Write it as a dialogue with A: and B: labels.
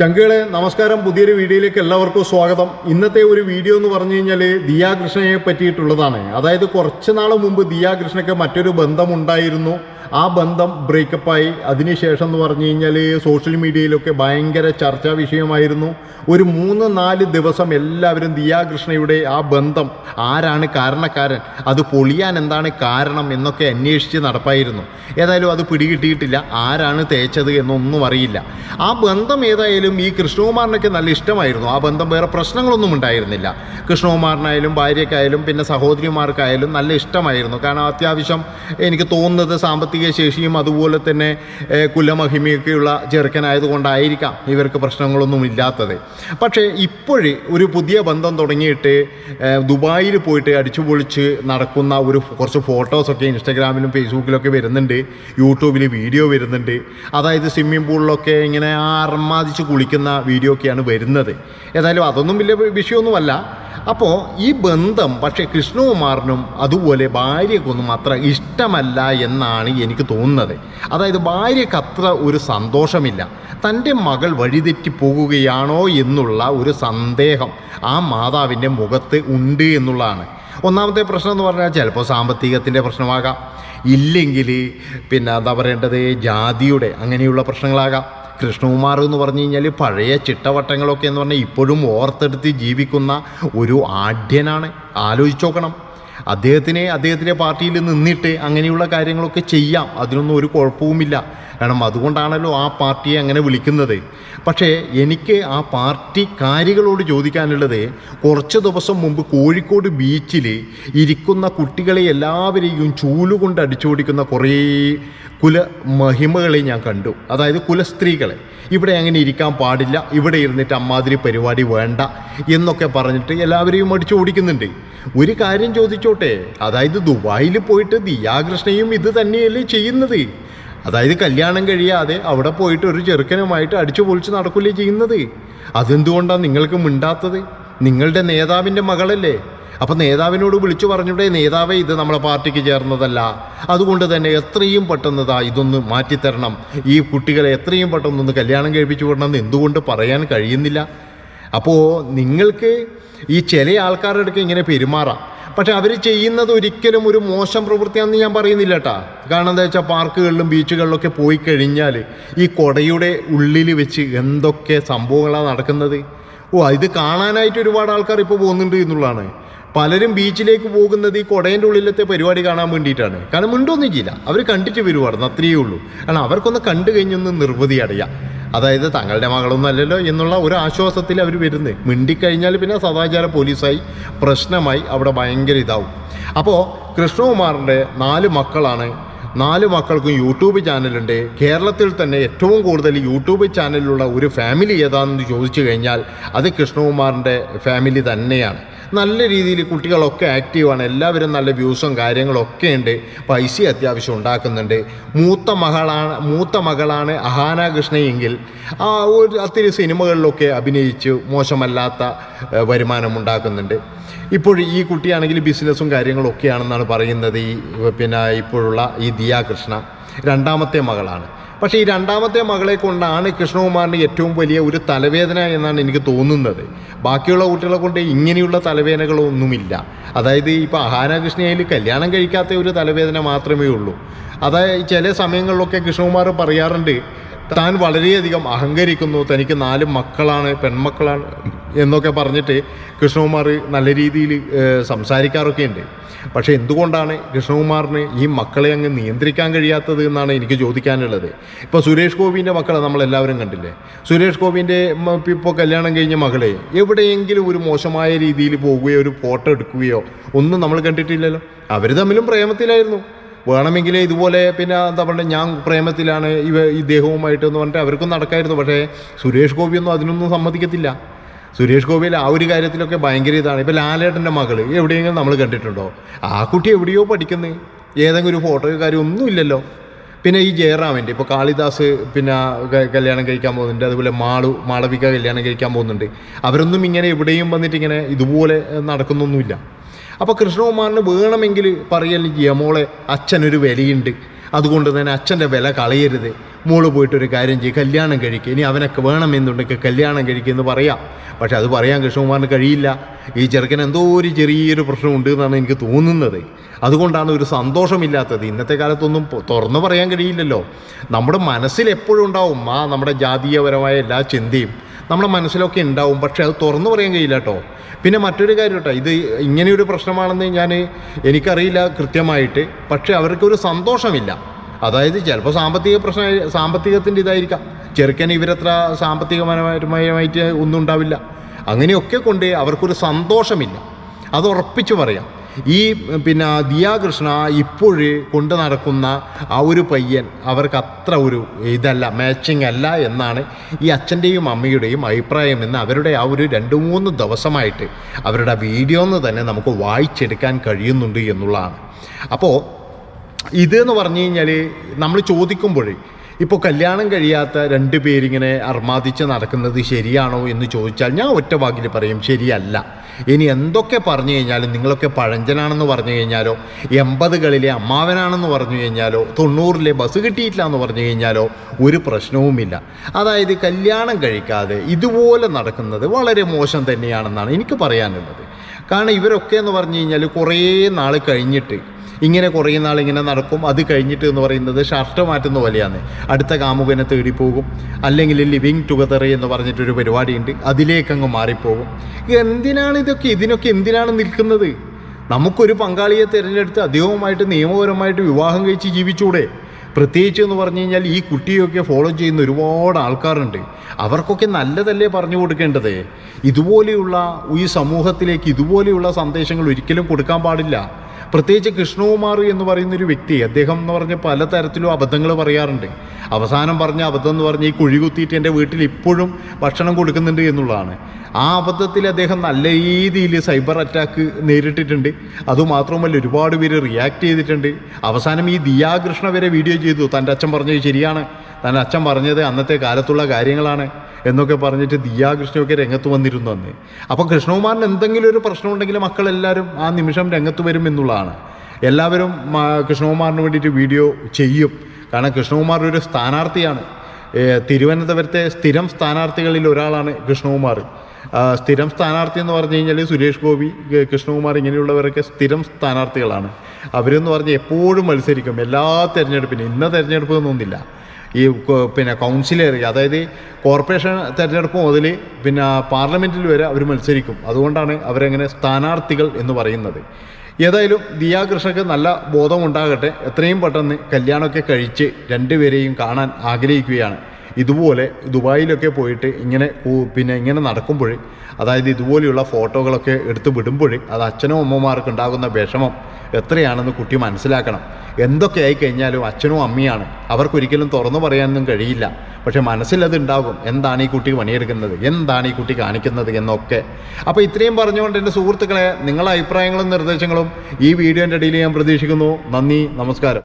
A: ചങ്കുകളെ നമസ്കാരം. പുതിയൊരു വീഡിയോയിലേക്ക് എല്ലാവർക്കും സ്വാഗതം. ഇന്നത്തെ ഒരു വീഡിയോ എന്ന് പറഞ്ഞു കഴിഞ്ഞാൽ ദിയാകൃഷ്ണയെ പറ്റിയിട്ടുള്ളതാണ്. അതായത് കുറച്ച് നാൾ മുമ്പ് ദിയാകൃഷ്ണയ്ക്ക് മറ്റൊരു ബന്ധമുണ്ടായിരുന്നു. ആ ബന്ധം ബ്രേക്കപ്പായി. അതിനുശേഷം എന്ന് പറഞ്ഞു കഴിഞ്ഞാൽ സോഷ്യൽ മീഡിയയിലൊക്കെ ഭയങ്കര ചർച്ചാ വിഷയമായിരുന്നു. ഒരു മൂന്ന് നാല് ദിവസം എല്ലാവരും ദിയാകൃഷ്ണയുടെ ആ ബന്ധം ആരാണ് കാരണക്കാരൻ അത് പൊളിയാൻ എന്താണ് കാരണം എന്നൊക്കെ അന്വേഷിച്ച് നടപ്പായിരുന്നു. ഏതായാലും അത് പിടികിട്ടിയിട്ടില്ല. ആരാണ് തേച്ചത് എന്നൊന്നും അറിയില്ല. ആ ബന്ധം ഏതായാലും ഈ കൃഷ്ണകുമാറിനൊക്കെ നല്ല ഇഷ്ടമായിരുന്നു. ആ ബന്ധം വേറെ പ്രശ്നങ്ങളൊന്നും ഉണ്ടായിരുന്നില്ല. കൃഷ്ണകുമാറിനായാലും ഭാര്യയ്ക്കായാലും പിന്നെ സഹോദരിമാർക്കായാലും നല്ല ഇഷ്ടമായിരുന്നു. കാരണം അത്യാവശ്യം എനിക്ക് തോന്നുന്നത് സാമ്പത്തിക ശേഷിയും അതുപോലെ തന്നെ കുലമഹിമയൊക്കെയുള്ള ചെറുക്കനായതുകൊണ്ടായിരിക്കാം ഇവർക്ക് പ്രശ്നങ്ങളൊന്നും ഇല്ലാത്തത്. പക്ഷേ ഇപ്പോഴേ ഒരു പുതിയ ബന്ധം തുടങ്ങിയിട്ട് ദുബായിൽ പോയിട്ട് അടിച്ചുപൊളിച്ച് നടക്കുന്ന ഒരു കുറച്ച് ഫോട്ടോസൊക്കെ ഇൻസ്റ്റാഗ്രാമിലും ഫേസ്ബുക്കിലൊക്കെ വരുന്നുണ്ട്. യൂട്യൂബിൽ വീഡിയോ വരുന്നുണ്ട്. അതായത് സ്വിമ്മിംഗ് പൂളിലൊക്കെ ഇങ്ങനെ ആർമാദിച്ച് കുളിക്കുന്ന വീഡിയോ ഒക്കെയാണ് വരുന്നത്. ഏതായാലും അതൊന്നും വലിയ വിഷയമൊന്നുമല്ല. അപ്പോൾ ഈ ബന്ധം പക്ഷേ കൃഷ്ണകുമാറിനും അതുപോലെ ഭാര്യക്കൊന്നും അത്ര ഇഷ്ടമല്ല എന്നാണ് എനിക്ക് തോന്നുന്നത്. അതായത് ഭാര്യക്ക് അത്ര ഒരു സന്തോഷമില്ല. തന്റെ മകൾ വഴിതെറ്റി പോകുകയാണോ എന്നുള്ള ഒരു സന്ദേഹം ആ മാതാവിന്റെ മുഖത്ത് ഉണ്ട് എന്നുള്ളതാണ്. ഒന്നാമത്തെ പ്രശ്നം എന്ന് പറഞ്ഞാൽ ചിലപ്പോൾ സാമ്പത്തികത്തിന്റെ പ്രശ്നമാകാം. ഇല്ലെങ്കിൽ പിന്നെ എന്താ പറയേണ്ടത്? ജാതിയുടെ അങ്ങനെയുള്ള പ്രശ്നങ്ങളാകാം. കൃഷ്ണകുമാർ എന്ന് പറഞ്ഞു കഴിഞ്ഞാൽ പഴയ ചിട്ടവട്ടങ്ങളൊക്കെ എന്ന് പറഞ്ഞാൽ ഇപ്പോഴും ഓർത്തെടുത്ത് ജീവിക്കുന്ന ഒരു ആഢ്യനാണ്. ആലോചിച്ച് നോക്കണം. അദ്ദേഹത്തിനെ അദ്ദേഹത്തിന്റെ പാർട്ടിയിൽ നിന്നിട്ട് അങ്ങനെയുള്ള കാര്യങ്ങളൊക്കെ ചെയ്യാം. അതിനൊന്നും ഒരു കുഴപ്പവുമില്ല. കാരണം അതുകൊണ്ടാണല്ലോ ആ പാർട്ടിയെ അങ്ങനെ വിളിക്കുന്നത്. പക്ഷേ എനിക്ക് ആ പാർട്ടി കാര്യങ്ങളോട് ചോദിക്കാനുള്ളത് കുറച്ച് ദിവസം മുമ്പ് കോഴിക്കോട് ബീച്ചിൽ ഇരിക്കുന്ന കുട്ടികളെ എല്ലാവരെയും ചൂലുകൊണ്ട് അടിച്ചോടിക്കുന്ന കുറേ കുല മഹിമകളെ ഞാൻ കണ്ടു. അതായത് കുലസ്ത്രീകളെ. ഇവിടെ അങ്ങനെ ഇരിക്കാൻ പാടില്ല. ഇവിടെ ഇരുന്നിട്ട് അമ്മാതിരി പരിപാടി വേണ്ട എന്നൊക്കെ പറഞ്ഞിട്ട് എല്ലാവരെയും അടിച്ചു ഓടിക്കുന്നുണ്ട്. ഒരു കാര്യം ചോദിച്ചോട്ടെ. അതായത് ദുബായിൽ പോയിട്ട് ദിയാകൃഷ്ണയും ഇത് തന്നെയല്ലേ ചെയ്യുന്നത്. അതായത് കല്യാണം കഴിയാതെ അവിടെ പോയിട്ട് ഒരു ചെറുക്കനുമായിട്ട് അടിച്ചു പൊളിച്ച് നടക്കില്ലേ ചെയ്യുന്നത്. അതെന്തുകൊണ്ടാണ് നിങ്ങൾക്ക് മിണ്ടാത്തത്? നിങ്ങളുടെ നേതാവിന്റെ മകളല്ലേ? അപ്പം നേതാവിനോട് വിളിച്ചു പറഞ്ഞൂടെ നേതാവേ ഇത് നമ്മളെ പാർട്ടിക്ക് ചേർന്നതല്ല. അതുകൊണ്ട് തന്നെ എത്രയും പെട്ടെന്നതാ ഇതൊന്ന് മാറ്റിത്തരണം. ഈ കുട്ടികളെ എത്രയും പെട്ടെന്നൊന്ന് കല്യാണം കഴിപ്പിച്ചു വിടണമെന്ന് എന്തുകൊണ്ട് പറയാൻ കഴിയുന്നില്ല? അപ്പോൾ നിങ്ങൾക്ക് ഈ ചില ആൾക്കാരുടെ അടുക്ക് ഇങ്ങനെ പെരുമാറാം. പക്ഷെ അവർ ചെയ്യുന്നത് ഒരിക്കലും ഒരു മോശം പ്രവൃത്തിയാണെന്ന് ഞാൻ പറയുന്നില്ല കേട്ടാ കാരണം എന്താ വെച്ചാൽ പാർക്കുകളിലും ബീച്ചുകളിലൊക്കെ പോയി കഴിഞ്ഞാൽ ഈ കൊടയുടെ ഉള്ളിൽ വെച്ച് എന്തൊക്കെ സംഭവങ്ങളാണ് നടക്കുന്നത്? ഓ ഇത് കാണാനായിട്ട് ഒരുപാട് ആൾക്കാർ ഇപ്പോൾ പോകുന്നുണ്ട് എന്നുള്ളതാണ്. പലരും ബീച്ചിലേക്ക് പോകുന്നത് ഈ കൊടേന്റെ ഉള്ളിലത്തെ പരിപാടി കാണാൻ വേണ്ടിയിട്ടാണ്. കാരണം മുണ്ടൊന്നും ചെയ്യില്ല. അവർ കണ്ടിട്ട് വരുവാടുന്നു അത്രയേ ഉള്ളൂ. കാരണം അവർക്കൊന്ന് കണ്ടു കഴിഞ്ഞൊന്ന് നിർവൃതി അടയാ. അതായത് തങ്ങളുടെ മകളൊന്നും അല്ലല്ലോ എന്നുള്ള ഒരു ആശ്വാസത്തിൽ അവർ വരുന്നത് മിണ്ടിക്കഴിഞ്ഞാൽ പിന്നെ സദാചാര പോലീസായി പ്രശ്നമായി അവിടെ ഭയങ്കര ഇതാവും. അപ്പോൾ കൃഷ്ണകുമാറിന്റെ നാല് മക്കളാണ്. നാല് മക്കൾക്കും യൂട്യൂബ് ചാനലുണ്ട്. കേരളത്തിൽ തന്നെ ഏറ്റവും കൂടുതൽ യൂട്യൂബ് ചാനലിലുള്ള ഒരു ഫാമിലി ഏതാണെന്ന് ചോദിച്ചു കഴിഞ്ഞാൽ അത് കൃഷ്ണകുമാറിന്റെ ഫാമിലി തന്നെയാണ്. നല്ല രീതിയിൽ കുട്ടികളൊക്കെ ആക്റ്റീവാണ് എല്ലാവരും നല്ല വ്യൂസും കാര്യങ്ങളൊക്കെ ഉണ്ട്. പൈസ അത്യാവശ്യം ഉണ്ടാക്കുന്നുണ്ട്. മൂത്ത മകളാണ് മൂത്ത മകളാണ് അഹാന കൃഷ്ണയെങ്കിൽ ആ ഒരു അത്തിരി സിനിമകളിലൊക്കെ അഭിനയിച്ച് മോശമല്ലാത്ത വരുമാനം ഉണ്ടാക്കുന്നുണ്ട്. ഇപ്പോൾ ഈ കുട്ടിയാണെങ്കിൽ ബിസിനസ്സും കാര്യങ്ങളൊക്കെയാണെന്നാണ് പറയുന്നത് ഈ പിന്നെ ഇപ്പോഴുള്ള ഈ ദിയാ കൃഷ്ണ. രണ്ടാമത്തെ മകളാണ്. പക്ഷേ ഈ രണ്ടാമത്തെ മകളെ കൊണ്ടാണ് കൃഷ്ണകുമാറിന് ഏറ്റവും വലിയ ഒരു തലവേദന എന്നാണ് എനിക്ക് തോന്നുന്നത്. ബാക്കിയുള്ള കുട്ടികളെ കൊണ്ട് ഇങ്ങനെയുള്ള തലവേദനകളൊന്നുമില്ല. അതായത് ഇപ്പോൾ ആഹാരകൃഷ്ണയിൽ കല്യാണം കഴിക്കാത്ത ഒരു തലവേദന മാത്രമേ ഉള്ളൂ. അതായത് ചില സമയങ്ങളിലൊക്കെ കൃഷ്ണകുമാർ പറയാറുണ്ട് താൻ വളരെയധികം അഹങ്കരിക്കുന്നു. തനിക്ക് നാല് മക്കളാണ് പെൺമക്കളാണ് എന്നൊക്കെ പറഞ്ഞിട്ട് കൃഷ്ണകുമാർ നല്ല രീതിയിൽ സംസാരിക്കാറൊക്കെ ഉണ്ട് പക്ഷേ എന്തുകൊണ്ടാണ് കൃഷ്ണകുമാറിന് ഈ മക്കളെ അങ്ങ് നിയന്ത്രിക്കാൻ കഴിയാത്തത് എന്നാണ് എനിക്ക് ചോദിക്കാനുള്ളത്. ഇപ്പോൾ സുരേഷ് ഗോപിന്റെ മക്കളെ നമ്മളെല്ലാവരും കണ്ടില്ലേ? സുരേഷ് ഗോപിന്റെ ഇപ്പോൾ കല്യാണം കഴിഞ്ഞ മകളെ എവിടെയെങ്കിലും ഒരു മോശമായ രീതിയിൽ പോവുകയോ ഒരു ഫോട്ടോ എടുക്കുകയോ ഒന്നും നമ്മൾ കണ്ടിട്ടില്ലല്ലോ. അവർ തമ്മിലും പ്രേമത്തിലായിരുന്നു. വേണമെങ്കിൽ ഇതുപോലെ പിന്നെ എന്താ പറയുക ഞാൻ പ്രേമത്തിലാണ് ഇവ ദേഹവുമായിട്ട് എന്ന് പറഞ്ഞിട്ട് അവർക്കും നടക്കായിരുന്നു. പക്ഷേ സുരേഷ് ഗോപിയൊന്നും അതിനൊന്നും സമ്മതിക്കത്തില്ല. സുരേഷ് ഗോപിയിൽ ആ ഒരു കാര്യത്തിലൊക്കെ ഭയങ്കര ഇതാണ്. ഇപ്പോൾ ലാലേട്ടന്റെ മകൾ എവിടെയെങ്കിലും നമ്മൾ കണ്ടിട്ടുണ്ടോ? ആ കുട്ടി എവിടെയോ പഠിക്കുന്നത് ഏതെങ്കിലും ഒരു ഫോട്ടോ കാര്യം ഒന്നുമില്ലല്ലോ പിന്നെ ഈ ജയറാമിന്റെ ഇപ്പോൾ കാളിദാസ് പിന്നെ കല്യാണം കഴിക്കാൻ പോകുന്നുണ്ട്. അതുപോലെ മാളു മാളവിക കല്യാണം കഴിക്കാൻ പോകുന്നുണ്ട്. അവരൊന്നും ഇങ്ങനെ എവിടെയും വന്നിട്ട് ഇങ്ങനെ ഇതുപോലെ നടക്കുന്നൊന്നുമില്ല. അപ്പോൾ കൃഷ്ണകുമാറിന് വേണമെങ്കിൽ പറയല്ലേ ചെയ്യാം മോളെ അച്ഛനൊരു വിലയുണ്ട്. അതുകൊണ്ട് തന്നെ അച്ഛന്റെ വില കളയരുത്. മോൾ പോയിട്ടൊരു കാര്യം ചെയ്യും കല്യാണം കഴിക്കുക ഇനി അവനൊക്കെ വേണമെന്നുണ്ടെങ്കിൽ കല്യാണം കഴിക്കുക എന്ന് പറയാം. പക്ഷെ അത് പറയാൻ കൃഷ്ണകുമാറിന് കഴിയില്ല. ഈ ചെറുക്കൻ എന്തോ ഒരു ചെറിയൊരു പ്രശ്നമുണ്ട് എന്നാണ് എനിക്ക് തോന്നുന്നത്. അതുകൊണ്ടാണ് ഒരു സന്തോഷമില്ലാത്തത്. ഇന്നത്തെ കാലത്തൊന്നും തുറന്ന് പറയാൻ കഴിയില്ലല്ലോ. നമ്മുടെ മനസ്സിൽ എപ്പോഴും ഉണ്ടാവും ആ നമ്മുടെ ജാതീയപരമായ എല്ലാ ചിന്തയും. നമ്മുടെ മനസ്സിലൊക്കെ ഉണ്ടാവും. പക്ഷേ അത് തുറന്നു പറയാൻ കഴിയില്ല കേട്ടോ പിന്നെ മറ്റൊരു കാര്യം കേട്ടോ ഇത് ഇങ്ങനെയൊരു പ്രശ്നമാണെന്ന് ഞാൻ എനിക്കറിയില്ല കൃത്യമായിട്ട്. പക്ഷേ അവർക്കൊരു സന്തോഷമില്ല. അതായത് ചിലപ്പോൾ സാമ്പത്തിക പ്രശ്നം സാമ്പത്തികത്തിന്റെ ഇതായിരിക്കാം. ചെറുക്കൻ ഇവരത്ര സാമ്പത്തികപരമായിട്ട് ഒന്നും ഉണ്ടാവില്ല. അങ്ങനെയൊക്കെ കൊണ്ട് അവർക്കൊരു സന്തോഷമില്ല. അത് ഉറപ്പിച്ച് പറയാം. ഈ പിന്നെ ദിയാകൃഷ്ണ ഇപ്പോഴ് കൊണ്ട് നടക്കുന്ന ആ ഒരു പയ്യൻ അവർക്ക് അത്ര ഒരു ഇതല്ല മാച്ചിങ് അല്ല എന്നാണ് ഈ അച്ഛന്റെയും അമ്മയുടെയും അഭിപ്രായം എന്ന് അവരുടെ ആ ഒരു രണ്ട് മൂന്ന് ദിവസമായിട്ട് അവരുടെ വീഡിയോ എന്ന് തന്നെ നമുക്ക് വായിച്ചെടുക്കാൻ കഴിയുന്നുണ്ട് എന്നുള്ളതാണ്. അപ്പോൾ ഇത് എന്ന് പറഞ്ഞു കഴിഞ്ഞാൽ നമ്മൾ ചോദിക്കുമ്പോൾ ഇപ്പോൾ കല്യാണം കഴിയാത്ത രണ്ട് പേരിങ്ങനെ അർമാദിച്ച് നടക്കുന്നത് ശരിയാണോ എന്ന് ചോദിച്ചാൽ ഞാൻ ഒറ്റ വാക്കിൽ പറയും ശരിയല്ല. ഇനി എന്തൊക്കെ പറഞ്ഞു കഴിഞ്ഞാലും നിങ്ങളൊക്കെ പഴഞ്ചനാണെന്ന് പറഞ്ഞു കഴിഞ്ഞാലോ എൺപതുകളിലെ അമ്മാവനാണെന്ന് പറഞ്ഞു കഴിഞ്ഞാലോ തൊണ്ണൂറിലെ ബസ് കിട്ടിയിട്ടില്ല എന്ന് പറഞ്ഞു കഴിഞ്ഞാലോ ഒരു പ്രശ്നവുമില്ല. അതായത് കല്യാണം കഴിക്കാതെ ഇതുപോലെ നടക്കുന്നത് വളരെ മോശം തന്നെയാണെന്നാണ് എനിക്ക് പറയാനുള്ളത്. കാരണം ഇവരൊക്കെ എന്ന് പറഞ്ഞു കഴിഞ്ഞാൽ കുറേ നാൾ കഴിഞ്ഞിട്ട് ഇങ്ങനെ കുറേ നാൾ ഇങ്ങനെ നടക്കും അത് കഴിഞ്ഞിട്ട് എന്ന് പറയുന്നത് ഷർട്ട് മാറ്റുന്ന പോലെയാണ്. അടുത്ത കാമുകനെ തേടിപ്പോകും പോകും അല്ലെങ്കിൽ ലിവിങ് ടുഗദർ എന്ന് പറഞ്ഞിട്ടൊരു പരിപാടിയുണ്ട് അതിലേക്ക് അങ്ങ് മാറിപ്പോകും. എന്തിനാണ് ഇതൊക്കെ ഇതിനൊക്കെ എന്തിനാണ് നിൽക്കുന്നത്? നമുക്കൊരു പങ്കാളിയെ തിരഞ്ഞെടുത്ത് അദ്ദേഹവുമായിട്ട് നിയമപരമായിട്ട് വിവാഹം കഴിച്ച് ജീവിച്ചൂടെ? പ്രത്യേകിച്ച് എന്ന് പറഞ്ഞു കഴിഞ്ഞാൽ ഈ കുട്ടിയൊക്കെ ഫോളോ ചെയ്യുന്ന ഒരുപാട് ആൾക്കാരുണ്ട്. അവർക്കൊക്കെ നല്ലതല്ലേ പറഞ്ഞു കൊടുക്കേണ്ടത്? ഇതുപോലെയുള്ള ഈ സമൂഹത്തിലേക്ക് ഇതുപോലെയുള്ള സന്ദേശങ്ങൾ ഒരിക്കലും കൊടുക്കാൻ പാടില്ല. പ്രത്യേകിച്ച് കൃഷ്ണകുമാർ എന്ന് പറയുന്ന ഒരു വ്യക്തി അദ്ദേഹം എന്ന് പറഞ്ഞ പലതരത്തിലും അബദ്ധങ്ങൾ പറയാറുണ്ട്. അവസാനം പറഞ്ഞ അബദ്ധം എന്ന് പറഞ്ഞ് ഈ കുഴി കുത്തിയിട്ട് എന്റെ വീട്ടിൽ ഇപ്പോഴും ഭക്ഷണം കൊടുക്കുന്നുണ്ട് എന്നുള്ളതാണ്. ആ അബദ്ധത്തിൽ അദ്ദേഹം നല്ല രീതിയിൽ സൈബർ അറ്റാക്ക് നേരിട്ടിട്ടുണ്ട്. അതുമാത്രമല്ല ഒരുപാട് പേര് റിയാക്ട് ചെയ്തിട്ടുണ്ട്. അവസാനം ഈ ദിയാകൃഷ്ണ വരെ വീഡിയോ ചെയ്തു. തന്റെ അച്ഛൻ പറഞ്ഞത് ശരിയാണ്. തന്റെ അച്ഛൻ പറഞ്ഞത് അന്നത്തെ കാലത്തുള്ള കാര്യങ്ങളാണ് എന്നൊക്കെ പറഞ്ഞിട്ട് ദിയാകൃഷ്ണയൊക്കെ രംഗത്ത് വന്നിരുന്നു അന്ന്. അപ്പോൾ കൃഷ്ണകുമാറിന് എന്തെങ്കിലും ഒരു പ്രശ്നമുണ്ടെങ്കിൽ മക്കളെല്ലാവരും ആ നിമിഷം രംഗത്ത് വരും എന്നുള്ളതാണ് എല്ലാവരും മ- കൃഷ്ണകുമാറിന് വേണ്ടിയിട്ട് വീഡിയോ ചെയ്യും. കാരണം കൃഷ്ണകുമാർ ഒരു സ്ഥാനാർത്ഥിയാണ്. തിരുവനന്തപുരത്തെ സ്ഥിരം സ്ഥാനാർത്ഥികളിൽ ഒരാളാണ് കൃഷ്ണകുമാർ. സ്ഥിരം സ്ഥാനാർത്ഥി എന്ന് പറഞ്ഞു കഴിഞ്ഞാൽ സുരേഷ് ഗോപി കൃഷ്ണകുമാർ ഇങ്ങനെയുള്ളവരൊക്കെ സ്ഥിരം സ്ഥാനാർത്ഥികളാണ്. അവരെന്ന് പറഞ്ഞാൽ എപ്പോഴും മത്സരിക്കും. എല്ലാ തിരഞ്ഞെടുപ്പിനും. ഇന്ന തിരഞ്ഞെടുപ്പൊന്നുമില്ല ഈ പിന്നെ കൗൺസിലർ അതായത് കോർപ്പറേഷൻ തിരഞ്ഞെടുപ്പ് മുതൽ പിന്നെ പാർലമെന്റിൽ വരെ അവർ മത്സരിക്കും. അതുകൊണ്ടാണ് അവരങ്ങനെ സ്ഥാനാർത്ഥികൾ എന്ന് പറയുന്നത്. ഏതായാലും ദിയാകൃഷ്ണക്ക് നല്ല ബോധമുണ്ടാകട്ടെ. എത്രയും പെട്ടെന്ന് കല്യാണമൊക്കെ കഴിച്ച് രണ്ടുപേരെയും കാണാൻ ആഗ്രഹിക്കുകയാണ്. ഇതുപോലെ ദുബായിലൊക്കെ പോയിട്ട് ഇങ്ങനെ പിന്നെ ഇങ്ങനെ നടക്കുമ്പോൾ അതായത് ഇതുപോലെയുള്ള ഫോട്ടോകളൊക്കെ എടുത്ത് വിടുമ്പോൾ അത് അച്ഛനും അമ്മമാർക്ക് ഉണ്ടാകുന്ന വിഷമം എത്രയാണെന്ന് കുട്ടി മനസ്സിലാക്കണം. എന്തൊക്കെ ആയി കഴിഞ്ഞാലും അച്ഛനും അമ്മയാണ്. അവർക്കൊരിക്കലും തുറന്നു പറയാനൊന്നും കഴിയില്ല. പക്ഷെ മനസ്സിലത് ഉണ്ടാകും എന്താണ് ഈ കുട്ടി പണിയെടുക്കുന്നത്? എന്താണ് ഈ കുട്ടി കാണിക്കുന്നത് എന്നൊക്കെ. അപ്പോൾ ഇത്രയും പറഞ്ഞുകൊണ്ട് എന്റെ സുഹൃത്തുക്കളെ നിങ്ങളുടെ അഭിപ്രായങ്ങളും നിർദ്ദേശങ്ങളും ഈ വീഡിയോന്റെ ഇടയിൽ ഞാൻ പ്രതീക്ഷിക്കുന്നു. നന്ദി നമസ്കാരം.